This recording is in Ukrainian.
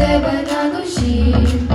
тебе на душі.